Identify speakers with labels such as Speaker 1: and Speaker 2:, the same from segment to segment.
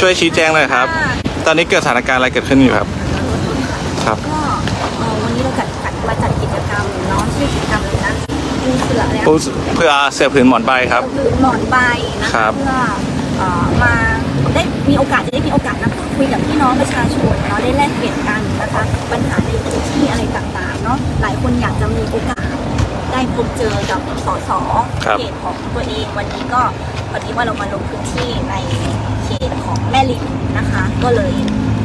Speaker 1: ช่วยชี้แจงหน่อยครับ ตอนนี้เกิดสถานการณ์อะไรเกิดขึ้นอยู่ครับ ครับ
Speaker 2: ก็เอ่อวันนี้เราจัดจัดมาจัดกิจกรรมเนาะชื่อกิจกรรมเลยนะปูเสือเนี่ย
Speaker 1: ปูเพื่อเสือผืนหมอนใบครับ
Speaker 2: ก็คือหมอนใบนะ
Speaker 1: ครั
Speaker 2: คะ
Speaker 1: บ
Speaker 2: เพื่อเอ่อมาได้มีโอกาสจะได้มีโอกาสนะพูดคุยกับพี่น้องประชาชนเนาะได้แลกเปลี่ยนกันนะคะปัญหาในพื้นที่อะไรต่างๆเนาะหลายคนอยากจะมีโอกาสได้พบเจอกับสส
Speaker 1: ครับ
Speaker 2: เขตของตัวเองวันนี้ก็พอดีว่าเรามาลงพื้นที่ในเขตของแม่ริม นะคะ ก็เลย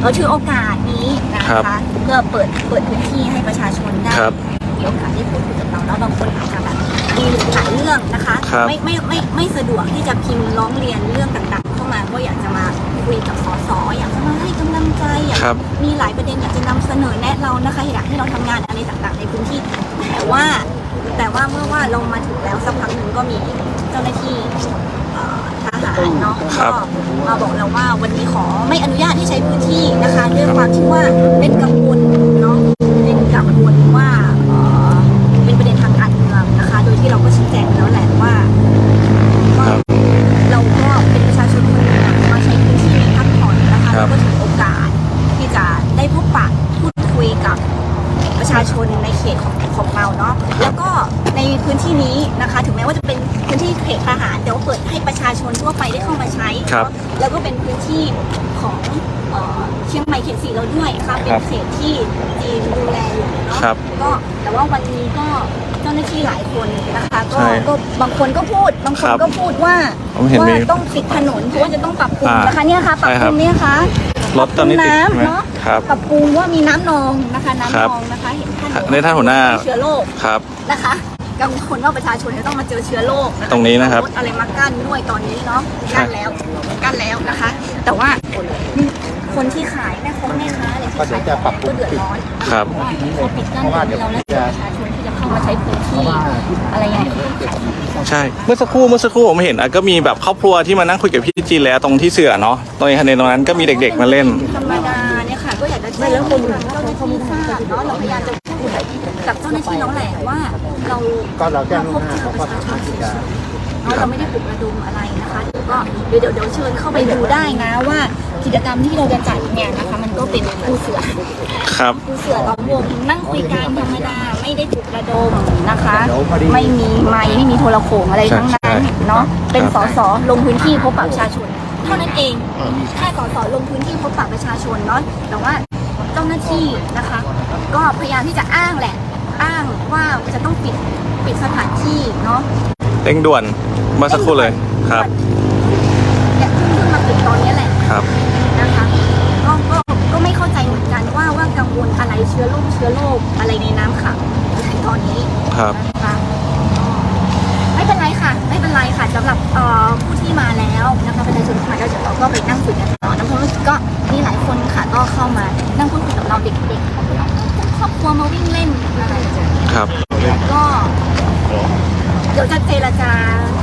Speaker 2: เราถือโอกาสนี้นะคะเพื่อเปิดเปิดพื้นที่ให้ประชาชนได้
Speaker 1: ครับ
Speaker 2: มีโอกาสได้พูดคุยกับเราแล้วบางคนอาจจะแบบมีหลายเรื่องนะคะ
Speaker 1: ครับ
Speaker 2: ไม่ไม่ไม่ไม่สะดวกที่จะพิมพ์ร้องเรียนเรื่องต่างๆ เข้ามาก็อยากจะมาคุยกับสสอยากจะมาให้กำลังใจอยาก
Speaker 1: ครับ
Speaker 2: มีหลายประเด็นอยากจะนำเสนอแนะเรานะคะอยากให้เราทำงานอะไรต่างๆในพื้นที่ แต่ว่าแต่ว่าเมื่อว่าเรามาถึงแล้วสักพักหนึ่งก็มีเจ้าหน้าที่เอ่อท หารเนาะ
Speaker 1: ครั
Speaker 2: ก็
Speaker 1: บ
Speaker 2: มาบอกเราว่าวันนี้ขอไม่อนุญาตให้ใช้พื้นที่นะคะด้วยความที่ว่าเป็นกังวลเนาะเป็นกังวลว่าเอ่อเป็นประเด็นทางการเมืองนะคะ โดยที่เราก็ชี้แจงไปแล้วแหละว่าว่า
Speaker 1: ครับ
Speaker 2: เราก็เป็นประชาชนคนหนึ่งอะมาใช้พื้นที่พักผ่อนนะคะ
Speaker 1: ครั
Speaker 2: แล้ว
Speaker 1: บ
Speaker 2: ก็ถือโอกาสที่จะได้พบปะพูดคุยกับประชาชนในเขตของของเราเนาะแล้วก็ในพื้นที่นี้นะคะ ถึงแม้ว่าจะเป็นพื้นที่เขตทหารแต่ว่าเปิด ให้ประชาชนทั่วไปได้เข้ามาใช้
Speaker 1: ครับ
Speaker 2: เนาะแล้วก็เป็นพื้นที่ของเอ่อเชียงใหม่เขตสี่เราด้วยค่ะเป็นเขตที่จีนดูแลอยู่เนาะ
Speaker 1: ครับ
Speaker 2: ก็แต่ว่าวันนี้ก็เจ้าหน้าที่หลายคนนะคะก็
Speaker 1: ใช่
Speaker 2: ก็บางคนก็พูดบางคน
Speaker 1: ครับ
Speaker 2: ก็พูดว่า
Speaker 1: ผมเห็น
Speaker 2: ว่า
Speaker 1: มี
Speaker 2: ต้องปิดถนนเพราะว่าจะต้องปรับปรุง
Speaker 1: อ่าน
Speaker 2: นะคะเนี่ยค่ะปรับ
Speaker 1: ใช่
Speaker 2: ป
Speaker 1: ครั
Speaker 2: รุ
Speaker 1: บ
Speaker 2: งเนี่ยค่ะ
Speaker 1: รถตอนนี้ติดใช่ไหม
Speaker 2: น้ำเนอะ
Speaker 1: ครับ
Speaker 2: ปรับปรุงว่ามีน้ำนองนะคะ
Speaker 1: ครั
Speaker 2: น้ำ
Speaker 1: บ
Speaker 2: นองนะคะเห็นท่านบอก
Speaker 1: ในท่านหัวหน้า
Speaker 2: เชื้อโรค
Speaker 1: ครับ
Speaker 2: นะคะ กังวลว่าประชาชนจะต้องมาเจอเชื้อโรคค
Speaker 1: ตรงนี้นะครับ
Speaker 2: เอาถอะไรมากั้นด้วยตอนนี้เนาะกั้นแล้วกั้นแล้วนะคะ แต่ว่าคนที่ขายแม่คงแม่ค้าอะไรที่ขายของก็เดือดร้อน
Speaker 1: ครับ
Speaker 2: ว่าเขาปิดกั้นตรงนี้เราแล้วประชาชนที่จะเข้ามาใช้พื้นที่อะไรอย่างเงี้ย
Speaker 1: ใช่เมื่อสักครู่เมื่อสักครู่ผมเห็นอะก็มีแบบครอบครัวที่มานั่งคุยกับพี่จีนแล้วตรงที่เสือเนาะตรงนี้ในตรงนั้นก็มีเด็กๆมาเล่น
Speaker 2: ธรรมดาเนี่ยค่ะก็อยากจะแจ้งแล้วคนเจ้าหน้าที่ทราบเนาะเราพยายามจะพูด กับเจ้าหน้าที่น้องแหละว่าเรา
Speaker 3: ก็เราแจ้งล่วงห
Speaker 2: พ
Speaker 3: น้า
Speaker 2: บเจอ
Speaker 3: เขา
Speaker 2: ป
Speaker 3: ก็
Speaker 2: ระชาช
Speaker 3: สานมารถที่จะ
Speaker 2: เนาะเราไม่ได้ปลุกระดมอะไรนะคะก็เดี๋ยวเดี๋ยวเดี๋ยวเชิญเข้าไปดูได้นะว่ากิจกรรมที่เราจะจัดเนี่ยนะคะมันก็เป็นผู้เสือ
Speaker 1: ครับ
Speaker 2: ผู้เสือล้อมวงนั่งคุยกันธรรมดาไม่ได้ปลุกระดมนะคะ ไม่มีไม้ไม่มีโทรโขงอะไรทั้งนั้นเนาะเป็นสสลงพื้นที่พบปะประชาชน เท่านั้นเองแค่สสลงพื้นที่พบปะประชาชนเนาะแต่ว่าเจ้าหน้าที่นะคะ ก็พยายามที่จะอ้างแหละ อ้างว่าจะต้องปิดปิดสถานที่เนาะ
Speaker 1: เร่งด่วนเมื่อสักครู่เลยครับ
Speaker 2: เนี่ยเพิ่งเพิ่งมาปิดตอนนี้แหละ
Speaker 1: ครับ
Speaker 2: นะคะก็ก็ก็ไม่เข้าใจเหมือนกันว่าว่ากังวลอะไรเชื้อโรคเชื้อโรคอะไรในน้ำขังในตอนนี้
Speaker 1: ครับ
Speaker 2: นะคะไม่เป็นไรค่ะ ไม่เป็นไรค่ะสำหรับเอ่อผู้ที่มาแล้วนะคะประชาชนที่มาแล้วเดี๋ยวเราก็ไปนั่งคุยกันต่อนะเพราะว่าก็มีหลายคนค่ะก็เข้ามานั่งพูดคุยกับเราเด็กๆค รอบครัวมาวิ่งเล่นอะไรอย่างเงี้ย
Speaker 1: ครับ
Speaker 2: ก็เดี๋ยวจะเจรจา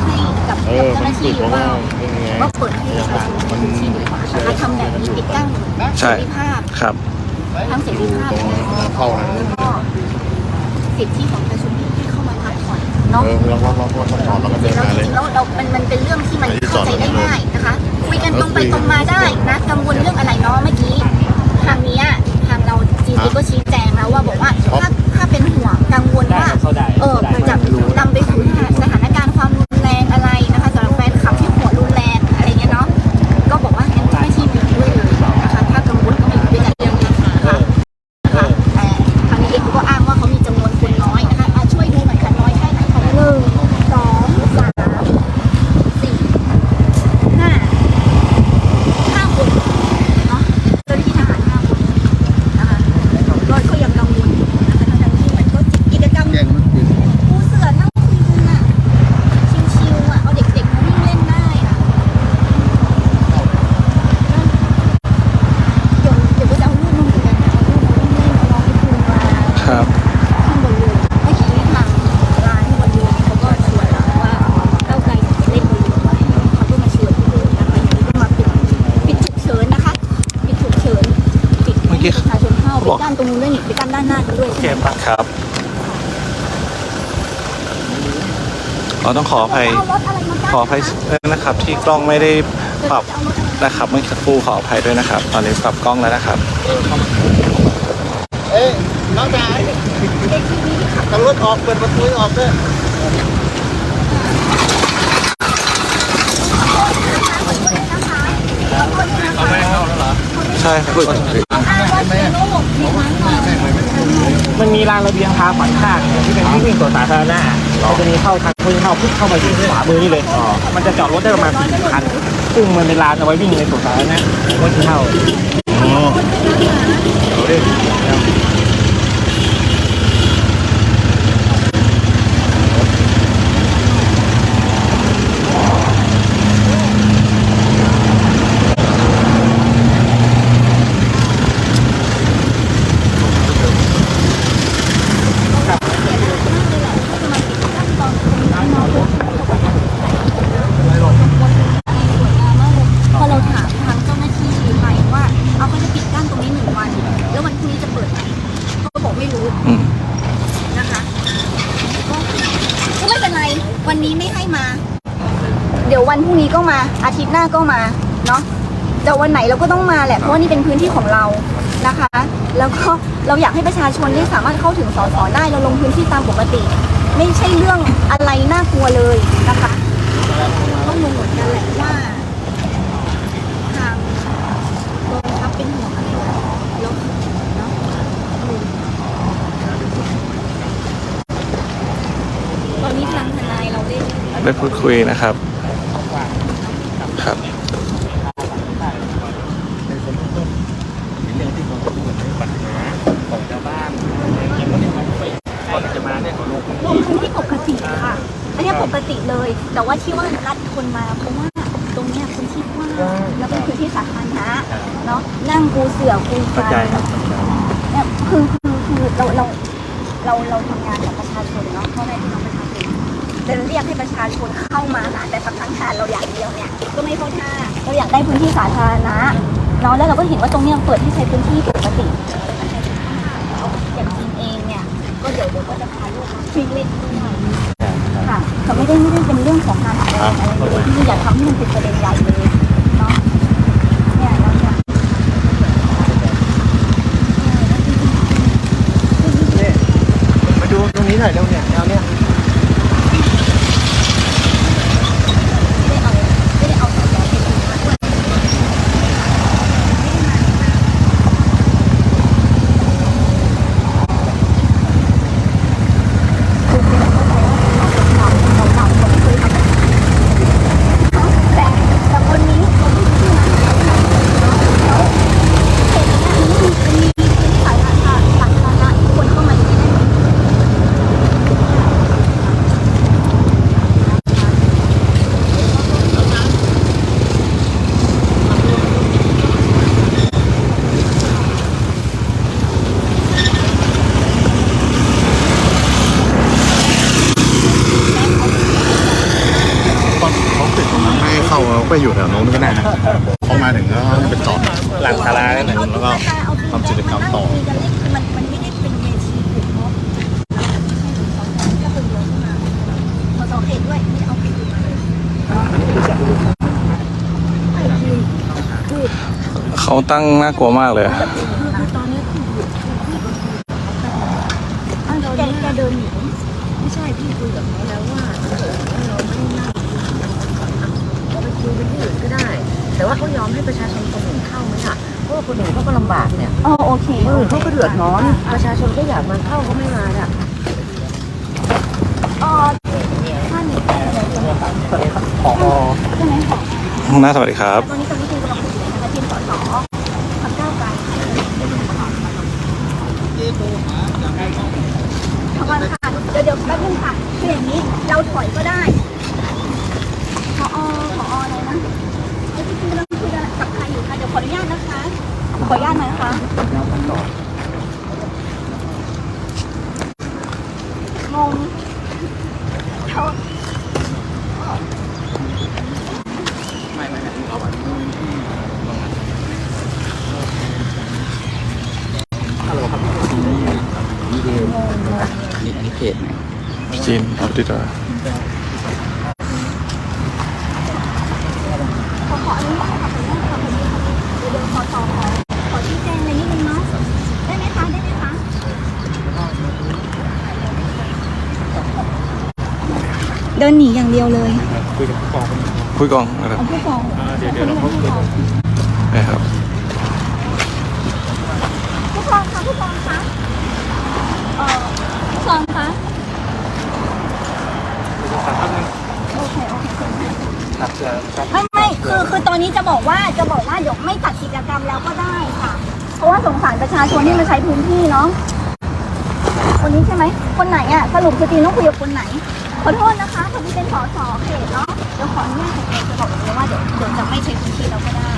Speaker 2: ให้กับกับเจ้าหน้าที่ว่าว่าเปิดให้ประชาชนในพื้นที่ดีกว่านะคะทำแบบนี้ปิดกั้นเส
Speaker 1: ใช่
Speaker 2: รีภาพ
Speaker 1: ครับ
Speaker 2: ทั้งเสรีภาพและก็สิทธิของประชาชนที่เข้ามาพักผ่อนเนาะ
Speaker 3: เออเราเราเราเราจอดแล้วก็
Speaker 2: จ
Speaker 3: เดิ
Speaker 2: ริ
Speaker 3: น
Speaker 2: งๆแล้ว
Speaker 3: มา
Speaker 2: จ
Speaker 3: เลย
Speaker 2: ริงๆแล้วเรามันมันเป็นเรื่องที่มันเข้าใจได้ง่ายนะคะ คุยกันตรงไปตรงมาได้นะ กังวลเรื่องอะไรเนาะเมื่อกี้ ทางเนี้ย ทางเราจีนก็ชี้แจงแล้วว่าบอกว่าถ้าถ้าเป็นห่วงกังวลว่าเออมันจะนำไปสู่สถานการณ์ความรุนแรงอะไรนะคะสำหรับแฟนคลับที่หัวรุนแรงอะไรเงี้ยเนาะ ก็บอกว่างั้นไม่ชีวิตด้วยเลยนะคะ ถ้ากังวลก็ไม่อยู่ด้วยกันเรื่องนี้นะคะค่ะแต่ทางนี้เองเขาก็อ้างว่าเขามีจำนวนคนน้อยนะคะอะช่วยดูหน่อยค่ะน้อยแค่ไหนคะหนึ่งสองสามสี่ห้าห้าคนเนาะเจ้าหน้าที่ทหารห้าคนนะคะก็ก็ยังกังวลอยู่นะคะทั้งๆที่มันก็กิจกรรม
Speaker 3: แย่งมันปิด
Speaker 2: ปูเสือนั่งคุยกันอะชิวๆอะเอาเด็กๆมาวิ่งเล่นได้อะเดี๋ยวเดี๋ยวก็จะเอาลูกมาเหมือนกันนะเอาลูกมาวิ่งเล่นเอาน้องไปปูมา
Speaker 1: ครับ
Speaker 2: ข้างบนเรือเมื่อกี้ทางร้านบนเรือเขาก็ชวนเราว่าเก้าวไกลอยากจะเล่นบนเรือไหมเขาก็มาชวนที่เรือนะคะอย่างนี้ก็มาปิดปิดฉุกเฉินนะคะ ปิดฉุกเฉินปิด
Speaker 1: เมื่อกี้
Speaker 2: ให้ประชาชนเข้าไปกั้นตรงนู้นด้วยนี่ไปกั้นด้านหน้ากันด้วยใช่ไหม
Speaker 1: ครับ เราต้องขออภัย
Speaker 2: เอารถอะไรมากั้น
Speaker 1: ขออภัยด้วยนะครับ ที่กล้องไม่ได้ปรับนะครับเมื่อสักครู่ขออภัยด้วยนะครับ ตอนนี้ปรับกล้องแล้วนะครับ
Speaker 3: เอ้ยน้องจ๋าตำรวจออกเปิดประตูให้ออกด้วย
Speaker 1: ใช่ครับ
Speaker 4: มันมีรางระเบียงทางฝั่งข้างเนี่ยที่เป็นที่วิ่งสวนสาธารณะ มันจะมีเข้าทางพุ่งเข้าพุ่งเข้ามาที่ขวามือนี่เลยมันจะจอดรถได้ประมาณสี่คันซึ่งมันเป็นลานเอาไว้วิ่งในสวนสาธารณะก็คือเข้า
Speaker 2: พอเราถามทางเจ้าหน้าที่ไปว่า เอาเขาจะปิดกั้นตรงนี้หนึ่งวัน แล้ววันพรุ่งนี้จะเปิดไหมเขาก็บอกไม่รู้
Speaker 1: อืม
Speaker 2: นะคะก็ก็ไม่เป็นไร วันนี้ไม่ให้มา เดี๋ยววันพรุ่งนี้ก็มา อาทิตย์ หน้าก็มาเนาะแต่วันไหนเราก็ต้องมาแหละ เพราะว่านี่เป็นพื้นที่ของเรานะคะ แล้วก็เราอยากให้ประชาชนได้สามารถเข้าถึงสสได้เราลงพื้นที่ตามปกติ ไม่ใช่เรื่องอะไรน่ากลัวเลยนะคะต้องงงเหมือนกันแหละว่าทางกองทัพเป็นห่วงอะไรแล้วเนาะตอนนี้ทางทนายเราได้
Speaker 1: ได้พูดคุยนะครับ ครับ
Speaker 4: เรื่องที่มันเป็นปัญหาของชาวบ้านอย่างวันนี้เขาจะมาเนี่ยเขาลงพื้น
Speaker 2: ลง
Speaker 4: ที่
Speaker 2: พื้นที่ปกติค่ะอันเนี้ยปกติเลย แต่ว่าที่ว่ารัดคนมาเพราะว่าตรงเนี้ยพื้นที่กว้างแล้วเป็นพื้นที่สาธารณะเนาะนั่งปูเสือปู
Speaker 4: เข้าใจครับ
Speaker 2: เนี่ยคือคือคือเราเราเราเราทำงานกับประชาชนเนาะพ่อแม่พี่น้องประชาชน จะเรียกให้ประชาชนเข้ามาหาแต่สักครั้งทานเราอย่างเดียวเนี่ยก็ไม่เข้าท่าเราอยากได้พื้นที่สาธารณะเนาะแล้วเราก็เห็นว่าตรงนี้เปิดให้ใช้พื้นที่ปกติอย่างจริงเองเนี่ยก็เดี๋ยวเดี๋ยวก็จะพาลูกมาวิ่งเล่นด้วยค่ะแต่ไม่ได้ไม่ได้เป็นเรื่องของการอะไรอะไรเลยที่อยากทำให้มันเป็นประเด็นใหญ่เลยเนาะเนี่ยเราจะ
Speaker 4: มาดูตรงนี้หน่อยเร็วเนี่ยแนวเนี่ย
Speaker 2: ไม่ได้เอาไม่ได้เอาสอสอไปดูมาด้วยคือเป็นเข้าใจว่าเราเราเราเราไม่เคยทำแบบนี้แต่แต่คนนี้เขาไม่เชื่อแล้วเห็นว่ามีมีมีสายสาธารณะสาธารณะคนเข้ามาอยู่ได้ไหม
Speaker 3: ตอนเขาปิดตรงนั้น ไม่ให้เข้าเราไปอยู่แถวโน้นก็ได้นะเขามาถึงก็ให้ไปจอด
Speaker 4: หลังศาลาเนี่ย
Speaker 3: แล้วก็ทำกิจกรรมต่อ
Speaker 2: มันมันไม่ได้เป็นเวทีถูกเนาะก็คนเดียวเข้ามามาสองเขตด้วยไม่ได้เอาเขตอื่นมาเลย
Speaker 1: เขาตั้งน่ากลัวมากเลย
Speaker 2: ตอนนี้คืออ้าวแกแกเดินหนี
Speaker 5: ไม่ใช่พี่คุยกับเขาแล้วว่าถ้าเกิดว่าเราไม่นั่ง เราไปคุยกันที่อื่นก็ได้ แต่ว่าเขายอมให้ประชาชนคนอื่นเข้าไหมล่ะเพราะว่าคนอื่นเขาก็ลำบากเนี่ย
Speaker 2: อ๋อโอเค
Speaker 5: คนอื่นเขาก็เดือดร้อน ประชาชนก็อยากมาเข้าก็ไม่มาอะ
Speaker 2: อ๋อท่านนี่อะไรใช่ไหมคะ
Speaker 4: ผอ
Speaker 2: ใช่ไหมคะ
Speaker 1: น้าสวัสดีครับ
Speaker 2: ตอนนี้ตอนนี้คือกำลังคุยอยู่นะคะทีมสสพักเก้าวไกลขอบคุณค่ะเดี๋ยวเดี๋ยวแป๊บนึงค่ะคืออย่างนี้เราถอยก็ได้พอพ ออะไรนะไอ้ที่คุยเรื่องคุยกับใครอยู่คะเดี๋ยวขออนุญาตนะคะ ขออนุญาตหน่อยนะคะงงเขา
Speaker 1: จีนเอาดีกว่า
Speaker 2: เดิ นหนีอย่างเดียวเลย
Speaker 4: คุยกับผู้กอง
Speaker 1: คุยกองนะครับ
Speaker 2: เอาผู้กอง
Speaker 4: เดี๋ยวเดี๋ยวเราเขาคุยกัน
Speaker 1: นะครับ
Speaker 2: ผู้กองคะผู้กองคะเอ่อผู้กองคะ
Speaker 4: สามพันหนึ่ง
Speaker 2: โอเคโอเค
Speaker 4: ครับจะครับ
Speaker 2: ไม่ไม่คือคือตอนนี้จะบอกว่าจะบอกว่าเดี๋ยวไม่จัดกิจกรรมแล้วก็ได้ค่ะ เพราะว่าสงสารประชาชนที่มาใช้พื้นที่เนาะคนนี้ใช่ไหม คนไหนอะ สรุปคือจีนต้องคุยกับคนไหน ขอโทษนะคะคนที่เป็นสสเขตเนาะเดี๋ยวขออนุญาตจะบอกเลยว่าเดี๋ยวเดี๋ยวจะไม่ใช้พื้นที่เราก็ได้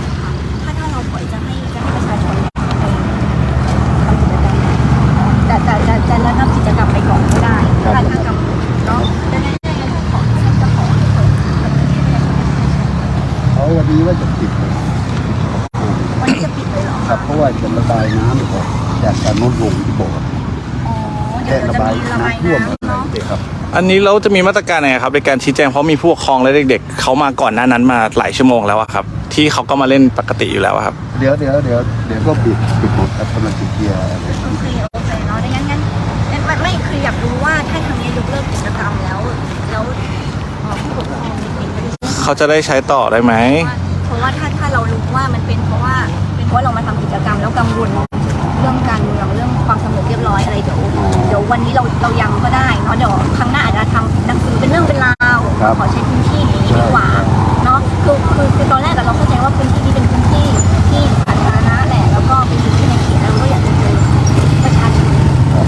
Speaker 2: อันนี้เรา
Speaker 3: จะ
Speaker 2: มี
Speaker 3: มา
Speaker 1: ตรการยังไงครับในการชี้แจงเพราะมีผู้ปกครองและเด็กๆเขามาก่อนหน้านั้นมาหลายชั่วโมงแล้วอะครับ ที่เขาก็มาเล่นปกติอยู่แล้วอะครับ
Speaker 3: เดี๋ยวเดี๋ยวเดี๋ยวเดี๋ยวก็ปิดปิดหมดครับกำลังจะเคลียร์อะไร
Speaker 2: โอเคโอเคเนาะดังนั้นงั้นงั้นไม่คืออยากรู้ว่าถ้าทางนี้ยกเลิกกิจกรรมแล้ว แล้วเอ่อผู้ปกครองมีเป็นไปได้ไหม
Speaker 1: เขาจะได้ใช้ต่อได้ไหม
Speaker 2: เพราะว่าถ้าถ้าเรารู้ว่ามันเป็นเพราะว่าเป็นเพราะเรามาทำกิจกรรมแล้วกังวลเรื่องการเมืองเรื่องความสงบเรียบร้อยอะไรเดี๋ยวเดี๋ยววันนี้เราเรายังก็ได้เนาะเดี๋ยวครั้ง เป็นเรื่องเป็นราวขอใช้พื้นที่อย่างนี้ดีกว่าเนาะคือคือคือตอนแรกอะเราเข้าใจว่าพื้นที่นี้เป็นพื้นที่ที่สาธารณะแหละแล้วก็เป็นพื้นที่ในเขตแล้วก็อยากจะเจอประชาชน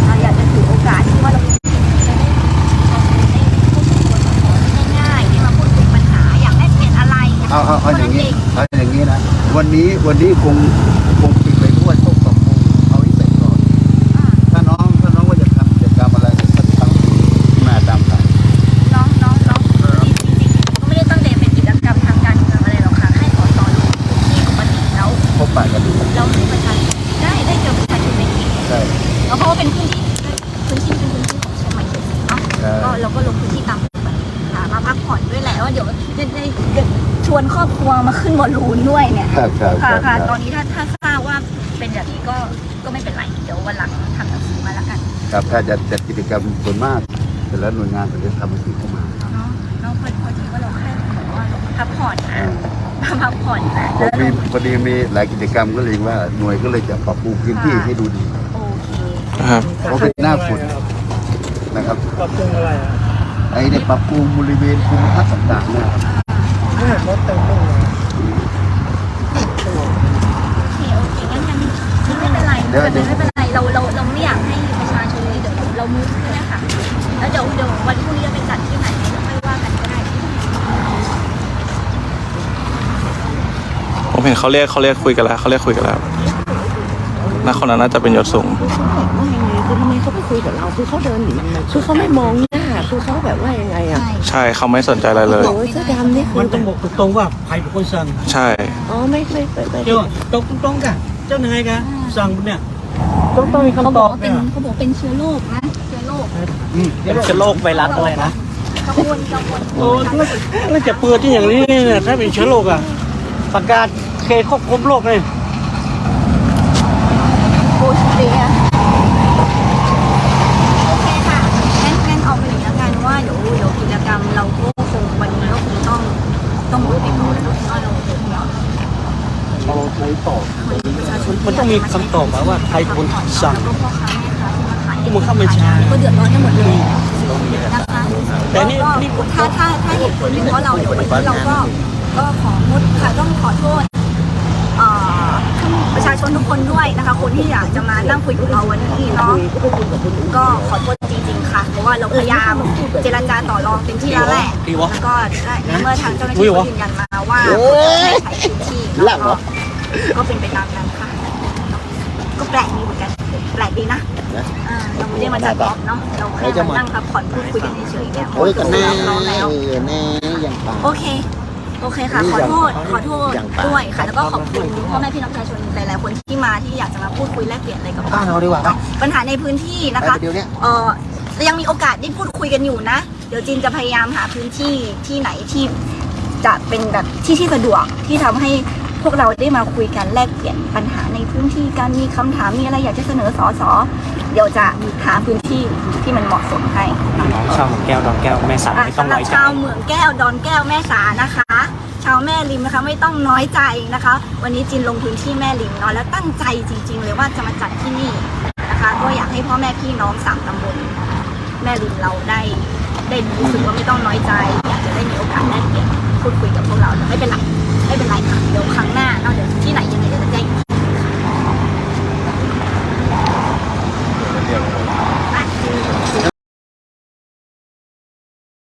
Speaker 2: เราอยากจะถือโอกาสที่ว่าเราจะได้ประชาชนได้พูดคุยกับง่ายๆได้มาพูดคุยปัญหาอยากได้เปลี่ยนอะไร
Speaker 3: เอาเอาเอาอย่าง
Speaker 2: นี้
Speaker 3: นี้เอาอย่างนี้นะวันนี้วั
Speaker 2: นนี้คง ปะ
Speaker 3: กันดู
Speaker 2: แล้วให้ประชาชนได้ได้เจอประชาชนในเขต
Speaker 3: ใช่
Speaker 2: แล้วเพราะว่าเป็นพื้นที่พื้นที่เป็นพื้นที่ของเชียงใหม่เขตสี่เนาะ
Speaker 3: ใช่
Speaker 2: ก็เราก็ลงพื้นที่ตามปกติค่ะมาพักผ่อนด้วยแหละว่าเดี๋ยวจะได้จะชวนครอบครัวมาขึ้นบอลลูนด้วยเนี่ย
Speaker 3: ครับครับค
Speaker 2: ค่ะ
Speaker 3: รับค
Speaker 2: ค่ะ
Speaker 3: รับ
Speaker 2: ตอนนี้ถ้าถ้าทราบว่าเป็นแบบนี้ก็ก็ไม่เป็นไรเดี๋ยววันหลังทำหนังสือมาแล้วกัน
Speaker 3: ครับถ้าจะจัดกิจกรรมส่วนมากแต่ละหน่วยงานก็จะทำหนังสือเข้ามา
Speaker 2: เนาะเนาะพอพอดีว่าเราแค่บอกว่าพักผ่อนนะ
Speaker 3: อ่า
Speaker 2: พักผ่อนนะ
Speaker 3: พอดีพอดีมีหลายกิจกรรมก็เลยว่าหน่วยก็เลยจะปรับปรุงพื้นที่ให้ดูดี
Speaker 2: โอเค
Speaker 1: ครับ
Speaker 3: เพราะเป็นหน้าฝนนะครับ
Speaker 4: ปรับปรุงอะไรอะ
Speaker 3: ไอ้เนี่ยปรับปรุงบริเวณภูมิทัศน์ต่างๆเนี่ย
Speaker 4: เนี่ยรถเต็มตู้เลย
Speaker 2: โอเคโอเคงั้นงั้นไม่เป็นไรไม่เป็นไรไม่เป็นไรเราเราเราไม่อยากให้ประชาชนเลยเดี๋ยวเรามูฟเนี่ยค่ะแล้วเดี๋ยวเดี๋ยววันพรุ่งนี้จะไปจัดที่ไหนเราค่อยว่ากันก็ได้
Speaker 1: ผม เห็นเขาเรียกเขาเรียกคุยกันแล้วเขาเรียกคุยกันแล้วนักคนนั้นน่าจะเป็นยศสูง
Speaker 5: คือเขาแบบว่ายังไงคือทำไมเขาไม่คุยกับเราคือเขาเดินหนีคือเขาไม่มองหน้าคือเขาแบบว่ายังไงอะ
Speaker 2: ใช่
Speaker 1: ใช่เขาไม่สนใจอะไรเลย
Speaker 5: โอ้ยเสื้อดำนี่คื
Speaker 4: มั
Speaker 5: อน
Speaker 4: ต้องบอกตรงๆว่าใครเป็นคนสั่ง
Speaker 1: ใช่
Speaker 5: อ๋อไม่ไม่ไม่ไม่
Speaker 4: เดี๋ยวตรงตรงๆกันเจ้านายกันสั่งเนี่ยต้องต้องมี
Speaker 2: เขา
Speaker 4: คำ
Speaker 2: บ
Speaker 4: ต
Speaker 2: อ
Speaker 4: อกบ
Speaker 2: ว่าเป็
Speaker 4: เนี่
Speaker 2: น
Speaker 4: ย
Speaker 2: เขาบอกเป็นเชื้อโรคนะเชื้อโรค
Speaker 4: เป็นเชื้อโรคไวรัสอะไรนะ
Speaker 2: กังวลกังวล
Speaker 4: โอ้แล้วแล้วจะเปิดที่อย่างนี้เนี่ยถ้าเป็นเชื้อโรคอะประกาศ เขตควบคุมโรคเลย
Speaker 2: โคชเดียโอเคค่ะงั้นงั้นเอาไปเลยแล้วกันว่าเดี๋ยวเดี๋ยวกิจกรรมเราก็คงวันนี้ก็คงต้องต้องหมดไปก่อนแล้วก็เราคงเนาะ
Speaker 4: เราใช้ต่อ
Speaker 2: ประชาชน
Speaker 4: มันต้องมีคำตอบมาว่าใครเป็นคนสั่ง
Speaker 2: แล้วก็พ่อค้าแม่ค้าที่มาขาย
Speaker 4: ผู้บังคับบัญชา
Speaker 2: ก็เดือดร้อนกันหมดเลยนะคะ
Speaker 4: แต่นี่
Speaker 2: ก็
Speaker 4: นี่
Speaker 2: ถ้าถ้าถ้าเหตุผลเป็นเพราะเราเดี๋ยววันนี้เราก็ก็ของดค่ะต้องขอโทษเอ่อประ ชาชนทุกคนด้วยนะคะ คนที่อยากจะมานั่งคุยกับเราวันนี้เนาะก็ขอโทษจริงๆค่ะ เพราะว่าเราพยายามเจรจาต่อรองเต็มที่แล้วแหละ
Speaker 4: ดีวะ
Speaker 2: แล้วก็ได้เมื่อทางเจ้าหน้าที่เขายืนยันมาว่าให้ใช้พื้นที่แล้วก็ก็เป็นไปตามนั้นค่ะ ก็แปลกดีเหมือนกัน แปลกดีนะอ่าเราไม่ได้มาจัดรอบเนาะเราแค่มานั่งพักผ่อนพูดคุยกันเฉยๆเนี่ย
Speaker 3: โอ้ยกันแน่
Speaker 2: เราแล้ว
Speaker 3: แน่อย่างป่า
Speaker 2: โอเค โอเคค่ะ ขอโทษ ขอโทษ
Speaker 3: อย่างปาก
Speaker 2: ด้วยค่ะ แล้วก็ขอบคุณพ่อแม่พี่น้องประชาชนหลายๆคนที่มาที่อยากจะมาพูดคุยแลกเปลี่ยนอะไรกับ
Speaker 3: บ้านเราดีกว่าไหม
Speaker 2: ปัญหาในพื้นที่นะ
Speaker 3: ไป
Speaker 2: คะ
Speaker 3: เดี๋ยวเนี้ย
Speaker 2: เออยังมีโอกาสได้พูดคุยกันอยู่นะ เดี๋ยวจินจะพยายามหาพื้นที่ที่ไหนที่จะเป็นแบบที่ที่สะดวกที่ทำให้ พวกเราได้มาคุยกันแลกเปลี่ยนปัญหาในพื้นที่การมีคำถามมีอะไรอยากจะเสนอสอสอเดี๋ยวจะหาพื้นที่ที่มันเหมาะสมให้
Speaker 4: น้องชาวของแก้วดอนแก้วแม่สาย
Speaker 2: อะ
Speaker 4: ไม่ต้อง
Speaker 2: สำหรั
Speaker 4: น้
Speaker 2: บ
Speaker 4: อยใจ
Speaker 2: ชาวเหมืองแก้วดอนแก้วแม่สานะคะ ชาวแม่ริมนะคะไม่ต้องน้อยใจนะคะ วันนี้จินลงพื้นที่แม่ริมเนาะแล้วตั้งใจจริง ๆ เลยว่าจะมาจัดที่นี่นะคะก็อยากให้พ่อแม่พี่น้องสามตำบลแม่ริมเราได้ได้รู้สึกว่าไม่ต้องน้อยใจอยากจะได้มีโอกาสแลกเปลี่ยนพูดคุยกับพวกเราแต่ไม่เป็นไร ไม่เป็นไรค่ะเดี๋ยวครั้งหน้าเอาเดี๋ยวที่ไหนยังไงจะแจ้งเดี๋ยวจะแจ้ง